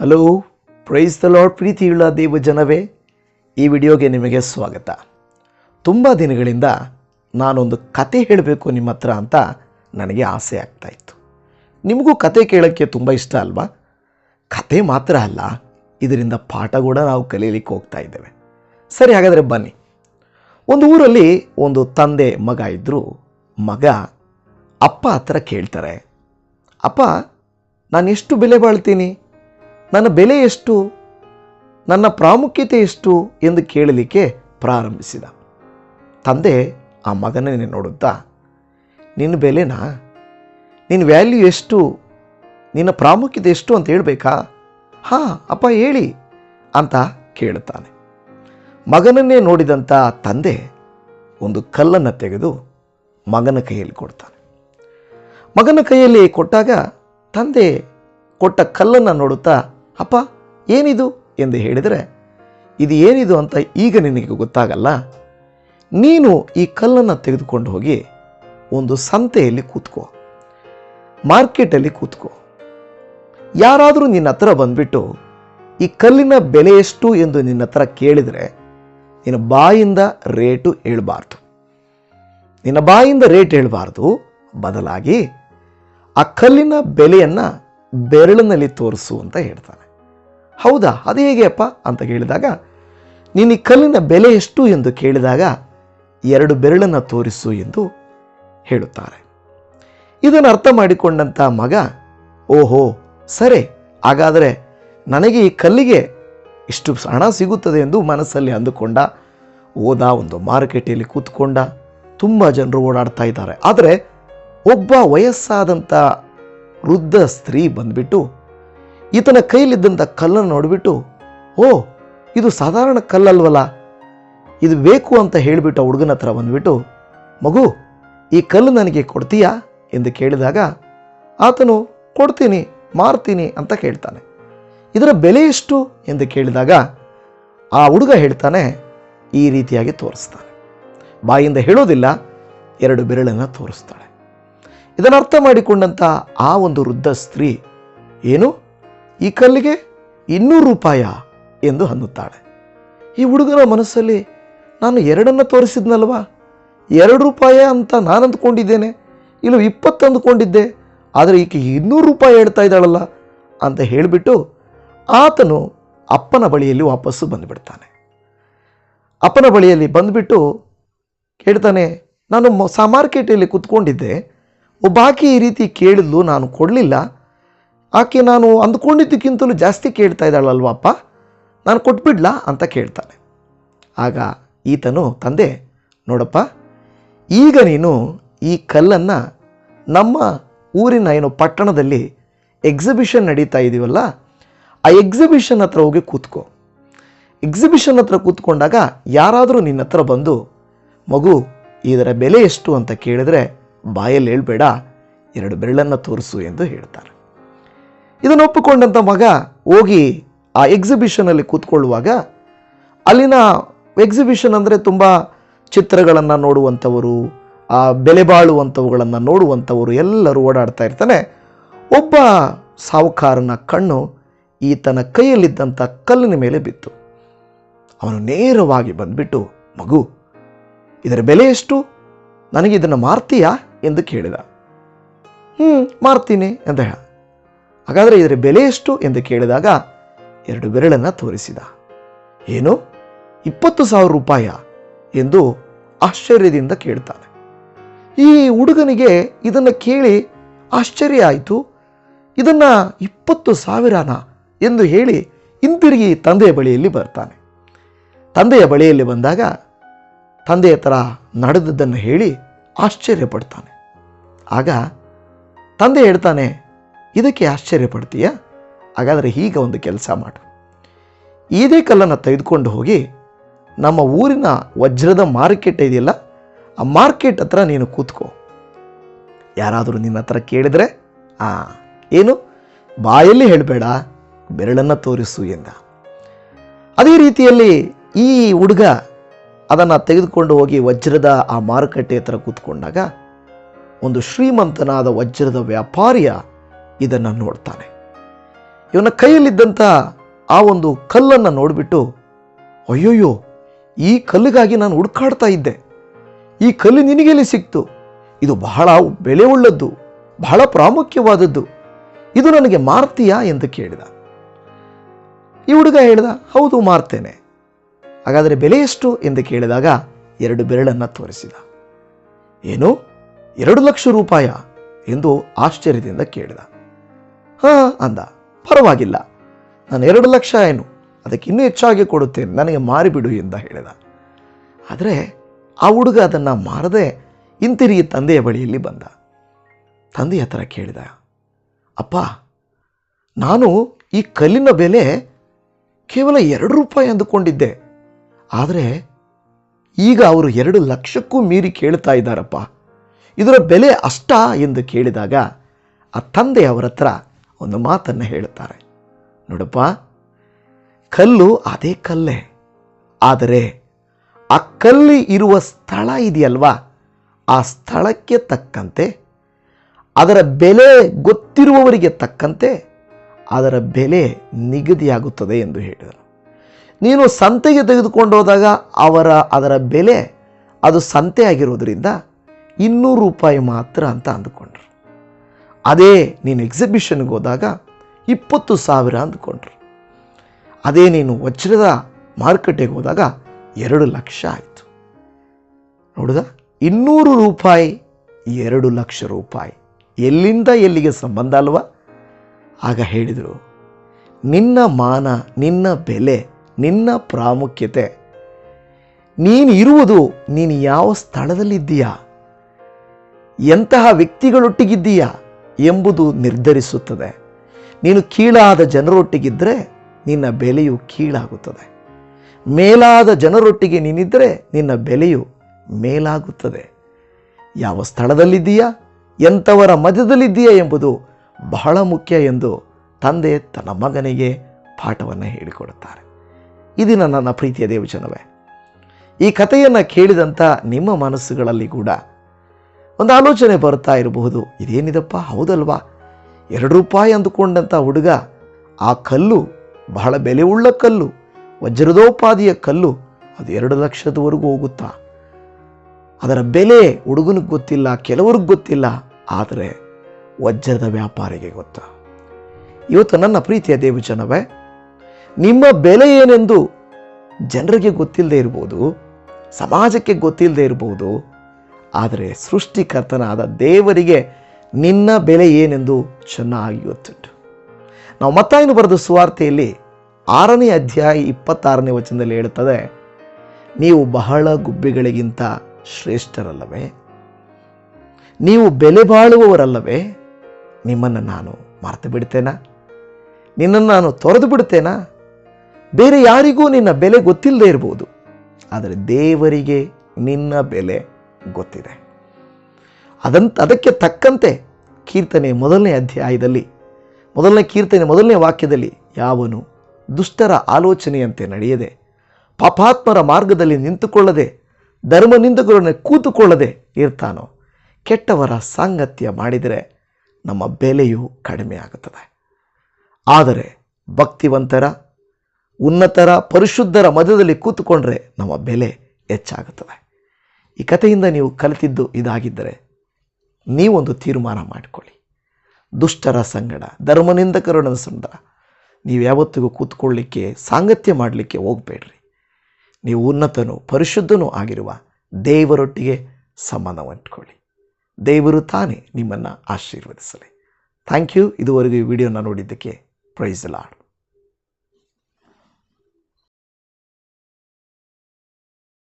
Hello praise the lord ಪ್ರೀತಿಯುಳ್ಳ ದೇವ ಜನವೇ. ಈ ವಿಡಿಯೋಗೆ ನಿಮಗೆ ಸ್ವಾಗತ. ತುಂಬ ದಿನಗಳಿಂದ ನಾನೊಂದು ಕತೆ ಹೇಳಬೇಕು ನಿಮ್ಮ ಹತ್ರ ಅಂತ ನನಗೆ ಆಸೆ ಆಗ್ತಾ ಇತ್ತು. ನಿಮಗೂ ಕತೆ ಕೇಳೋಕ್ಕೆ ತುಂಬ ಇಷ್ಟ ಅಲ್ವಾ? ಕತೆ ಮಾತ್ರ ಅಲ್ಲ, ಇದರಿಂದ ಪಾಠ ಕೂಡ ನಾವು ಕಲೀಲಿಕ್ಕೆ ಹೋಗ್ತಾ ಇದ್ದೇವೆ. ಸರಿ, ಹಾಗಾದರೆ ಬನ್ನಿ. ಒಂದು ಊರಲ್ಲಿ ಒಂದು ತಂದೆ ಮಗ ಇದ್ದರು ಮಗ ಅಪ್ಪ ಹತ್ರ ಕೇಳ್ತಾರೆ. ಅಪ್ಪ ನಾನು ಎಷ್ಟು ಬೆಲೆ ಬಾಳ್ತೀನಿ? ನನ್ನ ಬೆಲೆ ಎಷ್ಟು? ನನ್ನ ಪ್ರಾಮುಖ್ಯತೆ ಎಷ್ಟು? ಎಂದು ಕೇಳಲಿಕ್ಕೆ ಪ್ರಾರಂಭಿಸಿದ. ತಂದೆ ಆ ಮಗನನ್ನೇ ನೋಡುತ್ತಾ, ನಿನ್ನ ಬೆಲೆನಾ? ನಿನ್ನ ವ್ಯಾಲ್ಯೂ ಎಷ್ಟು? ನಿನ್ನ ಪ್ರಾಮುಖ್ಯತೆ ಎಷ್ಟು ಅಂತ ಹೇಳಬೇಕಾ? ಹಾಂ, ಅಪ್ಪ ಹೇಳಿ ಅಂತ ಕೇಳುತ್ತಾನೆ. ಮಗನನ್ನೇ ನೋಡಿದಂಥ ತಂದೆ ಒಂದು ಕಲ್ಲನ್ನು ತೆಗೆದು ಮಗನ ಕೈಯಲ್ಲಿ ಕೊಡ್ತಾನೆ. ಮಗನ ಕೈಯಲ್ಲಿ ಕೊಟ್ಟಾಗ ತಂದೆ ಕೊಟ್ಟ ಕಲ್ಲನ್ನು ನೋಡುತ್ತಾ ಅಪ್ಪ, ಏನಿದು? ಎಂದು ಹೇಳಿದರೆ, ಇದು ಏನಿದು ಅಂತ ಈಗ ನಿನಗೆ ಗೊತ್ತಾಗಲ್ಲ. ನೀನು ಈ ಕಲ್ಲನ್ನು ತೆಗೆದುಕೊಂಡು ಹೋಗಿ ಒಂದು ಸಂತೆಯಲ್ಲಿ ಕೂತ್ಕೋ, ಮಾರ್ಕೆಟಲ್ಲಿ ಕೂತ್ಕೋ. ಯಾರಾದರೂ ನಿನ್ನ ಹತ್ರ ಬಂದ್ಬಿಟ್ಟು ಈ ಕಲ್ಲಿನ ಬೆಲೆ ಎಷ್ಟು ಎಂದು ನಿನ್ನ ಹತ್ರ ಕೇಳಿದರೆ, ನಿನ್ನ ಬಾಯಿಂದ ರೇಟು ಹೇಳಬಾರ್ದು. ನಿನ್ನ ಬಾಯಿಂದ ರೇಟ್ ಹೇಳಬಾರ್ದು. ಬದಲಾಗಿ ಆ ಕಲ್ಲಿನ ಬೆಲೆಯನ್ನು ಬೆರಳಿನಲ್ಲಿ ತೋರಿಸು ಅಂತ ಹೇಳ್ತಾನೆ. ಹೌದಾ? ಅದು ಹೇಗೆ ಅಪ್ಪ ಅಂತ ಕೇಳಿದಾಗ, ನಿನ್ನ ಕಲ್ಲಿನ ಬೆಲೆ ಎಷ್ಟು ಎಂದು ಕೇಳಿದಾಗ, ಎರಡು ಬೆರಳನ್ನು ತೋರಿಸು ಎಂದು ಹೇಳುತ್ತಾರೆ. ಇದನ್ನು ಅರ್ಥ ಮಾಡಿಕೊಂಡಂಥ ಮಗ, ಓಹೋ, ಸರಿ, ಹಾಗಾದರೆ ನನಗೆ ಈ ಕಲ್ಲಿಗೆ ಇಷ್ಟು ಹಣ ಸಿಗುತ್ತದೆ ಎಂದು ಮನಸ್ಸಲ್ಲಿ ಅಂದುಕೊಂಡ, ಹೋದ ಒಂದು ಮಾರುಕಟ್ಟೆಯಲ್ಲಿ ಕೂತ್ಕೊಂಡ ತುಂಬ ಜನರು ಓಡಾಡ್ತಾ ಇದ್ದಾರೆ. ಆದರೆ ಒಬ್ಬ ವಯಸ್ಸಾದಂಥ ವೃದ್ಧ ಸ್ತ್ರೀ ಬಂದ್ಬಿಟ್ಟು ಈತನ ಕೈಲಿದ್ದಂಥ ಕಲ್ಲನ್ನು ನೋಡಿಬಿಟ್ಟು, ಓ, ಇದು ಸಾಧಾರಣ ಕಲ್ಲಲ್ವಲ್ಲ? ಇದು ಬೇಕು ಅಂತ ಹೇಳಿಬಿಟ್ಟು ಹುಡುಗನ ಹತ್ರ ಬಂದುಬಿಟ್ಟು, ಮಗು, ಈ ಕಲ್ಲು ನನಗೆ ಕೊಡ್ತೀಯಾ? ಎಂದು ಕೇಳಿದಾಗ, ಆತನು ಕೊಡ್ತೀನಿ, ಮಾರ್ತೀನಿ ಅಂತ ಕೇಳ್ತಾನೆ. ಇದರ ಬೆಲೆ ಎಷ್ಟು? ಎಂದು ಕೇಳಿದಾಗ, ಆ ಹುಡುಗ ಹೇಳ್ತಾನೆ, ಈ ರೀತಿಯಾಗಿ ತೋರಿಸ್ತಾನೆ. ಬಾಯಿಂದ ಹೇಳೋದಿಲ್ಲ, ಎರಡು ಬೆರಳನ್ನು ತೋರಿಸ್ತಾಳೆ ಇದನ್ನು ಅರ್ಥ ಮಾಡಿಕೊಂಡಂಥ ಆ ಒಂದು ವೃದ್ಧ ಸ್ತ್ರೀ ಏನು? ಈ ಕಲ್ಲಿಗೆ ಇನ್ನೂರು ರೂಪಾಯ ಎಂದು ಅನ್ನುತ್ತಾಳೆ ಈ ಹುಡುಗನ ಮನಸ್ಸಲ್ಲಿ ನಾನು ಎರಡನ್ನು ತೋರಿಸಿದ್ನಲ್ವಾ? ಎರಡು ರೂಪಾಯಿ ಅಂತ ನಾನು ಅಂದ್ಕೊಂಡಿದ್ದೇನೆ, ಇಲ್ಲ ಇಪ್ಪತ್ತು ಅಂದ್ಕೊಂಡಿದ್ದೆ, ಆದರೆ ಈಕೆ ಇನ್ನೂರು ರೂಪಾಯಿ ಹೇಳ್ತಾ ಇದ್ದಾಳಲ್ಲ ಅಂತ ಹೇಳಿಬಿಟ್ಟು ಆತನು ಅಪ್ಪನ ಬಳಿಯಲ್ಲಿ ವಾಪಸ್ಸು ಬಂದುಬಿಡ್ತಾನೆ. ಅಪ್ಪನ ಬಳಿಯಲ್ಲಿ ಬಂದುಬಿಟ್ಟು ಕೇಳ್ತಾನೆ, ನಾನು ಸಾ ಮಾರ್ಕೆಟಲ್ಲಿ ಕೂತ್ಕೊಂಡಿದ್ದೆ, ಒಬ್ಬಾಕಿ ಈ ರೀತಿ ಕೇಳಿದ್ಲು, ನಾನು ಕೊಡಲಿಲ್ಲ ಆಕೆ ನಾನು ಅಂದ್ಕೊಂಡಿದ್ದಕ್ಕಿಂತಲೂ ಜಾಸ್ತಿ ಕೇಳ್ತಾ ಇದ್ದಾಳಲ್ವಪ್ಪ ನಾನು ಕೊಟ್ಬಿಡ್ಲಾ ಅಂತ ಕೇಳ್ತಾನೆ. ಆಗ ಈತನು, ತಂದೆ, ನೋಡಪ್ಪ, ಈಗ ನೀನು ಈ ಕಲ್ಲನ್ನು ನಮ್ಮ ಊರಿನ ಏನು ಪಟ್ಟಣದಲ್ಲಿ ಎಕ್ಸಿಬಿಷನ್ ನಡೀತಾ ಇದೀವಲ್ಲ, ಆ ಎಕ್ಸಿಬಿಷನ್ ಹತ್ರ ಹೋಗಿ ಕೂತ್ಕೋ. ಎಕ್ಸಿಬಿಷನ್ ಹತ್ರ ಕೂತ್ಕೊಂಡಾಗ ಯಾರಾದರೂ ನಿನ್ನ ಹತ್ರ ಬಂದು, ಮಗು, ಇದರ ಬೆಲೆ ಎಷ್ಟು? ಅಂತ ಕೇಳಿದ್ರೆ, ಬಾಯಲ್ಲಿ ಹೇಳ್ಬೇಡ, ಎರಡು ಬೆರಳನ್ನು ತೋರಿಸು ಎಂದು ಹೇಳ್ತಾರೆ. ಇದನ್ನು ಒಪ್ಪಿಕೊಂಡಂಥ ಮಗ ಹೋಗಿ ಆ ಎಕ್ಸಿಬಿಷನಲ್ಲಿ ಕೂತ್ಕೊಳ್ಳುವಾಗ ಅಲ್ಲಿನ ಎಕ್ಸಿಬಿಷನ್ ಅಂದರೆ ತುಂಬ ಚಿತ್ರಗಳನ್ನು ನೋಡುವಂಥವರು, ಆ ಬೆಲೆ ಬಾಳುವಂಥವುಗಳನ್ನು ನೋಡುವಂಥವರು ಎಲ್ಲರೂ ಓಡಾಡ್ತಾ ಇರ್ತಾನೆ. ಒಬ್ಬ ಸಾಹುಕಾರನ ಕಣ್ಣು ಈತನ ಕೈಯಲ್ಲಿದ್ದಂಥ ಕಲ್ಲಿನ ಮೇಲೆ ಬಿತ್ತು. ಅವನು ನೇರವಾಗಿ ಬಂದ್ಬಿಟ್ಟು, ಮಗು, ಇದರ ಬೆಲೆ ಎಷ್ಟು? ನನಗೆ ಇದನ್ನು ಮಾರ್ತೀಯಾ? ಎಂದು ಕೇಳಿದ. ಹ್ಞೂ ಮಾರ್ತೀನಿ ಅಂತ ಹೇಳ ಹಾಗಾದರೆ ಇದರ ಬೆಲೆ ಎಷ್ಟು ಎಂದು ಕೇಳಿದಾಗ ಎರಡು ಬೆರಳನ್ನು ತೋರಿಸಿದ. ಏನು? ಇಪ್ಪತ್ತು ಸಾವಿರ ರೂಪಾಯ? ಎಂದು ಆಶ್ಚರ್ಯದಿಂದ ಕೇಳ್ತಾನೆ. ಈ ಹುಡುಗನಿಗೆ ಇದನ್ನು ಕೇಳಿ ಆಶ್ಚರ್ಯ ಆಯಿತು. ಇದನ್ನು ಇಪ್ಪತ್ತು ಸಾವಿರನ ಎಂದು ಹೇಳಿ ಹಿಂತಿರುಗಿ ತಂದೆಯ ಬಳಿಯಲ್ಲಿ ಬರ್ತಾನೆ. ತಂದೆಯ ಬಳಿಯಲ್ಲಿ ಬಂದಾಗ ತಂದೆಯ ಥರ ನಡೆದದ್ದನ್ನು ಹೇಳಿ ಆಶ್ಚರ್ಯಪಡ್ತಾನೆ. ಆಗ ತಂದೆ ಹೇಳ್ತಾನೆ ಇದಕ್ಕೆ ಆಶ್ಚರ್ಯ ಪಡ್ತೀಯ? ಹಾಗಾದರೆ ಈಗ ಒಂದು ಕೆಲಸ ಮಾಡು. ಇದೇ ಕಲ್ಲನ್ನು ತೆಗೆದುಕೊಂಡು ಹೋಗಿ ನಮ್ಮ ಊರಿನ ವಜ್ರದ ಮಾರ್ಕೆಟ್ ಇದೆಯಲ್ಲ, ಆ ಮಾರ್ಕೆಟ್ ಹತ್ರ ನೀನು ಕೂತ್ಕೋ. ಯಾರಾದರೂ ನಿನ್ನ ಹತ್ರ ಕೇಳಿದರೆ, ಆ, ಏನು? ಬಾಯಲ್ಲಿ ಹೇಳಬೇಡ, ಬೆರಳನ್ನು ತೋರಿಸು ಎಂದ. ಅದೇ ರೀತಿಯಲ್ಲಿ ಈ ಹುಡುಗ ಅದನ್ನು ತೆಗೆದುಕೊಂಡು ಹೋಗಿ ವಜ್ರದ ಆ ಮಾರುಕಟ್ಟೆ ಹತ್ರ ಕೂತ್ಕೊಂಡಾಗ, ಒಂದು ಶ್ರೀಮಂತನಾದ ವಜ್ರದ ವ್ಯಾಪಾರಿಯ ಇದನ್ನು ನೋಡ್ತಾನೆ. ಇವನ ಕೈಯಲ್ಲಿದ್ದಂಥ ಆ ಒಂದು ಕಲ್ಲನ್ನು ನೋಡಿಬಿಟ್ಟು, ಅಯ್ಯೋಯ್ಯೋ, ಈ ಕಲ್ಲಿಗಾಗಿ ನಾನು ಹುಡುಕಾಡ್ತಾ ಇದ್ದೆ. ಈ ಕಲ್ಲು ನಿನಗೆಲ್ಲಿ ಸಿಕ್ತು? ಇದು ಬಹಳ ಬೆಲೆ ಉಳ್ಳದ್ದು ಬಹಳ ಪ್ರಾಮುಖ್ಯವಾದದ್ದು. ಇದು ನನಗೆ ಮಾರ್ತೀಯಾ? ಎಂದು ಕೇಳಿದ. ಈ ಹುಡುಗ ಹೇಳಿದ, ಹೌದು, ಮಾರ್ತೇನೆ. ಹಾಗಾದರೆ ಬೆಲೆ ಎಷ್ಟು? ಎಂದು ಕೇಳಿದಾಗ ಎರಡು ಬೆರಳನ್ನು ತೋರಿಸಿದ. ಏನು? ಎರಡು ಲಕ್ಷ ರೂಪಾಯ? ಎಂದು ಆಶ್ಚರ್ಯದಿಂದ ಕೇಳಿದ. ಹಾ ಅಂದ. ಪರವಾಗಿಲ್ಲ. ನಾನು ಎರಡು ಲಕ್ಷ ಏನು? ಅದಕ್ಕೆ ಇನ್ನೂ ಹೆಚ್ಚಾಗಿ ಕೊಡುತ್ತೇನೆ. ನನಗೆ ಮಾರಿಬಿಡು ಎಂದ ಹೇಳಿದ. ಆದರೆ ಆ ಹುಡುಗ ಅದನ್ನು ಮಾರದೆ ಹಿಂತಿರುಗಿ ತಂದೆಯ ಬಳಿಯಲ್ಲಿ ಬಂದ. ತಂದೆಯ ಹತ್ರ ಕೇಳಿದ. ಅಪ್ಪ, ನಾನು ಈ ಕಲ್ಲಿನ ಬೆಲೆ ಕೇವಲ ಎರಡು ರೂಪಾಯಿ ಅಂದುಕೊಂಡಿದ್ದೆ. ಆದರೆ ಈಗ ಅವರು ಎರಡು ಲಕ್ಷಕ್ಕೂ ಮೀರಿ ಕೇಳ್ತಾ ಇದ್ದಾರಪ್ಪ. ಇದರ ಬೆಲೆ ಅಷ್ಟ ಎಂದು ಕೇಳಿದಾಗ ಆ ತಂದೆ ಅವರ ಹತ್ರ ಒಂದು ಮಾತನ್ನು ಹೇಳುತ್ತಾರೆ. ನೋಡಪ್ಪ, ಕಲ್ಲು ಅದೇ ಕಲ್ಲೇ. ಆದರೆ ಆ ಕಲ್ಲಿ ಇರುವ ಸ್ಥಳ ಇದೆಯಲ್ವಾ? ಆ ಸ್ಥಳಕ್ಕೆ ತಕ್ಕಂತೆ, ಅದರ ಬೆಲೆ ಗೊತ್ತಿರುವವರಿಗೆ ತಕ್ಕಂತೆ, ಅದರ ಬೆಲೆ ನಿಗದಿಯಾಗುತ್ತದೆ ಎಂದು ಹೇಳಿದರು. ನೀನು ಸಂತೆಗೆ ತೆಗೆದುಕೊಂಡು ಅವರ, ಅದರ ಬೆಲೆ ಅದು ಸಂತೆ ಆಗಿರೋದ್ರಿಂದ ಇನ್ನೂರು ರೂಪಾಯಿ ಮಾತ್ರ ಅಂತ ಅಂದುಕೊಂಡ್ರು. ಅದೇ ನೀನು ಎಕ್ಸಿಬಿಷನ್ಗೆ ಹೋದಾಗ ಇಪ್ಪತ್ತು ಸಾವಿರ ಅಂದ್ಕೊಂಡ್ರು. ಅದೇ ನೀನು ವಜ್ರದ ಮಾರುಕಟ್ಟೆಗೆ ಹೋದಾಗ ಎರಡು ಲಕ್ಷ ಆಯಿತು. ನೋಡಿದ? ಇನ್ನೂರು ರೂಪಾಯಿ, ಎರಡು ಲಕ್ಷ ರೂಪಾಯಿ. ಎಲ್ಲಿಂದ ಎಲ್ಲಿಗೆ ಸಂಬಂಧ ಅಲ್ವಾ? ಆಗ ಹೇಳಿದರು, ನಿನ್ನ ಮಾನ, ನಿನ್ನ ಬೆಲೆ, ನಿನ್ನ ಪ್ರಾಮುಖ್ಯತೆ, ನೀನು ಇರುವುದು ನೀನು ಯಾವ ಸ್ಥಳದಲ್ಲಿದ್ದೀಯಾ? ಎಂತಹ ವ್ಯಕ್ತಿಗಳೊಟ್ಟಿಗಿದ್ದೀಯಾ? ಎಂಬುದು ನಿರ್ಧರಿಸುತ್ತದೆ. ನೀನು ಕೀಳಾದ ಜನರೊಟ್ಟಿಗಿದ್ದರೆ ನಿನ್ನ ಬೆಲೆಯು ಕೀಳಾಗುತ್ತದೆ. ಮೇಲಾದ ಜನರೊಟ್ಟಿಗೆ ನೀನಿದ್ದರೆ ನಿನ್ನ ಬೆಲೆಯು ಮೇಲಾಗುತ್ತದೆ. ಯಾವ ಸ್ಥಳದಲ್ಲಿದ್ದೀಯಾ? ಎಂಥವರ ಮಧ್ಯದಲ್ಲಿದ್ದೀಯಾ ಎಂಬುದು ಬಹಳ ಮುಖ್ಯ ಎಂದು ತಂದೆ ತನ್ನ ಮಗನಿಗೆ ಪಾಠವನ್ನು ಹೇಳಿಕೊಡುತ್ತಾರೆ. ಇದಿನ ನನ್ನ ಪ್ರೀತಿಯ ದೇವಚನವೇ ಈ ಕಥೆಯನ್ನು ಕೇಳಿದಂಥ ನಿಮ್ಮ ಮನಸ್ಸುಗಳಲ್ಲಿ ಕೂಡ ಒಂದು ಆಲೋಚನೆ ಬರ್ತಾ ಇರಬಹುದು. ಇದೇನಿದಪ್ಪ? ಹೌದಲ್ವಾ? ಎರಡು ರೂಪಾಯಿ ಅಂದುಕೊಂಡಂಥ ಹುಡುಗ, ಆ ಕಲ್ಲು ಬಹಳ ಬೆಲೆ ಉಳ್ಳ ಕಲ್ಲು, ವಜ್ರದೋಪಾದಿಯ ಕಲ್ಲು, ಅದು ಎರಡು ಲಕ್ಷದವರೆಗೂ ಹೋಗುತ್ತಾ? ಅದರ ಬೆಲೆ ಹುಡುಗನಿಗೆ ಗೊತ್ತಿಲ್ಲ, ಕೆಲವ್ರಿಗೆ ಗೊತ್ತಿಲ್ಲ, ಆದರೆ ವಜ್ರದ ವ್ಯಾಪಾರಿಗೆ ಗೊತ್ತು? ಇವತ್ತು ನನ್ನ ಪ್ರೀತಿಯ ದೇವಜನವೇ, ನಿಮ್ಮ ಬೆಲೆ ಏನೆಂದು ಜನರಿಗೆ ಗೊತ್ತಿಲ್ಲದೆ ಇರ್ಬೋದು ಸಮಾಜಕ್ಕೆ ಗೊತ್ತಿಲ್ಲದೆ ಇರ್ಬೋದು ಆದರೆ ಸೃಷ್ಟಿಕರ್ತನಾದ ದೇವರಿಗೆ ನಿನ್ನ ಬೆಲೆ ಏನೆಂದು ಚೆನ್ನಾಗಿ ಗೊತ್ತುಂಟು. ನಾವು ಮತ್ತಾಯಿನ ಬರೆದ ಸುವಾರ್ತೆಯಲ್ಲಿ ಆರನೇ ಅಧ್ಯಾಯ ಇಪ್ಪತ್ತಾರನೇ ವಚನದಲ್ಲಿ ಹೇಳುತ್ತದೆ, ನೀವು ಬಹಳ ಗುಬ್ಬಿಗಳಿಗಿಂತ ಶ್ರೇಷ್ಠರಲ್ಲವೇ? ನೀವು ಬೆಲೆ ಬಾಳುವವರಲ್ಲವೇ? ನಿಮ್ಮನ್ನು ನಾನು ಮರೆತು ಬಿಡ್ತೇನಾ? ನಿನ್ನನ್ನು ನಾನು ತೊರೆದು ಬಿಡ್ತೇನಾ? ಬೇರೆ ಯಾರಿಗೂ ನಿನ್ನ ಬೆಲೆ ಗೊತ್ತಿಲ್ಲದೆ ಇರ್ಬೋದು ಆದರೆ ದೇವರಿಗೆ ನಿನ್ನ ಬೆಲೆ ಗೊತ್ತಿದೆ. ಅದಂತ, ಅದಕ್ಕೆ ತಕ್ಕಂತೆ ಕೀರ್ತನೆ ಮೊದಲನೇ ಅಧ್ಯಾಯದಲ್ಲಿ, ಮೊದಲನೇ ಕೀರ್ತನೆ ಮೊದಲನೇ ವಾಕ್ಯದಲ್ಲಿ ಯಾವನು ದುಷ್ಟರ ಆಲೋಚನೆಯಂತೆ ನಡೆಯದೆ, ಪಾಪಾತ್ಮರ ಮಾರ್ಗದಲ್ಲಿ ನಿಂತುಕೊಳ್ಳದೆ ಧರ್ಮನಿಂದಕರನ್ನು ಕೂತುಕೊಳ್ಳದೆ ಇರ್ತಾನೋ, ಕೆಟ್ಟವರ ಸಾಂಗತ್ಯ ಮಾಡಿದರೆ ನಮ್ಮ ಬೆಲೆಯು ಕಡಿಮೆ ಆಗುತ್ತದೆ. ಆದರೆ ಭಕ್ತಿವಂತರ, ಉನ್ನತರ, ಪರಿಶುದ್ಧರ ಮಧ್ಯದಲ್ಲಿ ಕೂತುಕೊಂಡ್ರೆ ನಮ್ಮ ಬೆಲೆ ಹೆಚ್ಚಾಗುತ್ತದೆ. ಈ ಕಥೆಯಿಂದ ನೀವು ಕಲಿತಿದ್ದು ಇದಾಗಿದ್ದರೆ ನೀವೊಂದು ತೀರ್ಮಾನ ಮಾಡಿಕೊಳ್ಳಿ. ದುಷ್ಟರ ಸಂಗಡ ಧರ್ಮನಿಂದಕರಣ ಸಂಗಡ ನೀವು ಯಾವತ್ತಿಗೂ ಕೂತ್ಕೊಳ್ಳಿಕ್ಕೆ, ಸಾಂಗತ್ಯ ಮಾಡಲಿಕ್ಕೆ ಹೋಗಬೇಡ್ರಿ. ನೀವು ಉನ್ನತನು, ಪರಿಶುದ್ಧನೂ ಆಗಿರುವ ದೇವರೊಟ್ಟಿಗೆ ಸಂಬಂಧವಿಟ್ಕೊಳ್ಳಿ ದೇವರು ತಾನೇ ನಿಮ್ಮನ್ನು ಆಶೀರ್ವದಿಸಲಿ. Thank you. ಇದುವರೆಗೂ ಈ ವಿಡಿಯೋನ ನೋಡಿದ್ದಕ್ಕೆ ಪ್ರೈಸ್ ಲಾಡ್